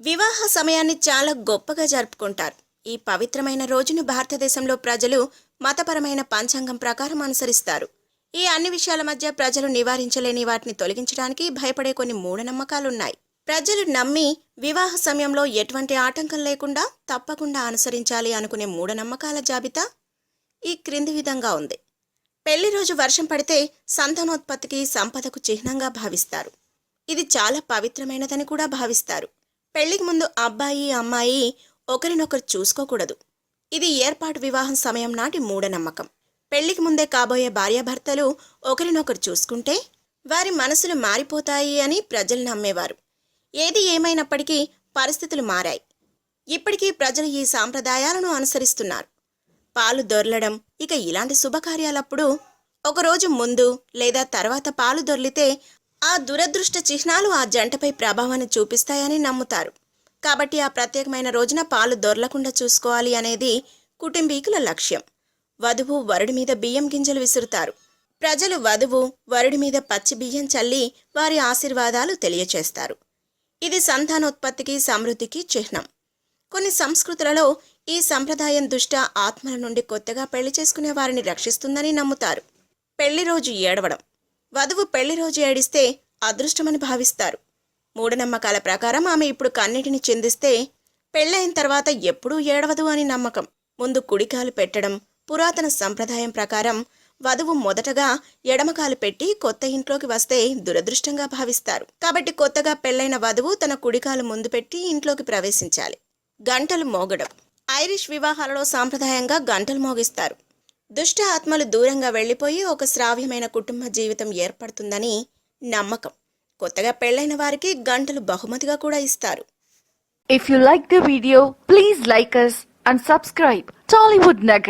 వివాహ సమయాన్ని చాలా గొప్పగా జరుపుకుంటారు. ఈ పవిత్రమైన రోజును భారతదేశంలో ప్రజలు మతపరమైన పంచాంగం ప్రకారం అనుసరిస్తారు. ఈ అన్ని విషయాల మధ్య ప్రజలు నివారించలేని వాటిని తొలగించడానికి భయపడే కొన్ని మూఢనమ్మకాలున్నాయి. ప్రజలు నమ్మి వివాహ సమయంలో ఎటువంటి ఆటంకం లేకుండా తప్పకుండా అనుసరించాలి అనుకునే మూఢనమ్మకాల జాబితా ఈ క్రింది విధంగా ఉంది. పెళ్ళి రోజు వర్షం పడితే సంతానోత్పత్తికి సంపదకు చిహ్నంగా భావిస్తారు. ఇది చాలా పవిత్రమైనదని కూడా భావిస్తారు. పెళ్ళికి ముందు అబ్బాయి అమ్మాయి ఒకరినొకరు చూసుకోకూడదు. ఇది ఏర్పాటు వివాహం సమయం నాటి మూఢనమ్మకం. పెళ్ళికి ముందే కాబోయే భార్యాభర్తలు ఒకరినొకరు చూసుకుంటే వారి మనసులు మారిపోతాయి అని ప్రజలు నమ్మేవారు. ఏది ఏమైనప్పటికీ పరిస్థితులు మారాయి. ఇప్పటికీ ప్రజలు ఈ సాంప్రదాయాలను అనుసరిస్తున్నారు. పాలు దొర్లడం. ఇక ఇలాంటి శుభకార్యాలప్పుడు ఒకరోజు ముందు లేదా తర్వాత పాలు దొర్లితే ఆ దురదృష్ట చిహ్నాలు ఆ జంటపై ప్రభావాన్ని చూపిస్తాయని నమ్ముతారు. కాబట్టి ఆ ప్రత్యేకమైన రోజున పాలు దొర్లకుండా చూసుకోవాలి అనేది కుటుంబీకుల లక్ష్యం. వధువు వరుడి మీద బియ్యం గింజలు విసురుతారు. ప్రజలు వధువు వరుడి మీద పచ్చి బియ్యం చల్లి వారి ఆశీర్వాదాలు తెలియచేస్తారు. ఇది సంతానోత్పత్తికి సమృద్ధికి చిహ్నం. కొన్ని సంస్కృతులలో ఈ సంప్రదాయం దుష్ట ఆత్మల నుండి కొత్తగా పెళ్ళి చేసుకునే వారిని రక్షిస్తుందని నమ్ముతారు. పెళ్ళి రోజు ఏడవడం. వధువు పెళ్ళి రోజు ఏడిస్తే అదృష్టమని భావిస్తారు. మూఢనమ్మకాల ప్రకారం ఆమె ఇప్పుడు కన్నిటిని చెందిస్తే పెళ్ళైన తర్వాత ఎప్పుడూ ఏడవదు అని నమ్మకం. ముందు కుడికాలు పెట్టడం పురాతన సంప్రదాయం ప్రకారం వధువు మొదటగా ఎడమకాలు పెట్టి కొత్త ఇంట్లోకి వస్తే దురదృష్టంగా భావిస్తారు. కాబట్టి కొత్తగా పెళ్ళైన వధువు తన కుడికాలు ముందు పెట్టి ఇంట్లోకి ప్రవేశించాలి. గంటలు మోగడం. ఐరిష్ వివాహాలలో సాంప్రదాయంగా గంటలు మోగిస్తారు. దుష్ట ఆత్మలు దూరంగా వెళ్ళిపోయి ఒక శ్రావ్యమైన కుటుంబ జీవితం ఏర్పడుతుందని నమ్మకం. కొత్తగా పెళ్ళైన వారికి గంటలు బహుమతిగా కూడా ఇస్తారు. If you like the video please like us and subscribe Tollywood Nagar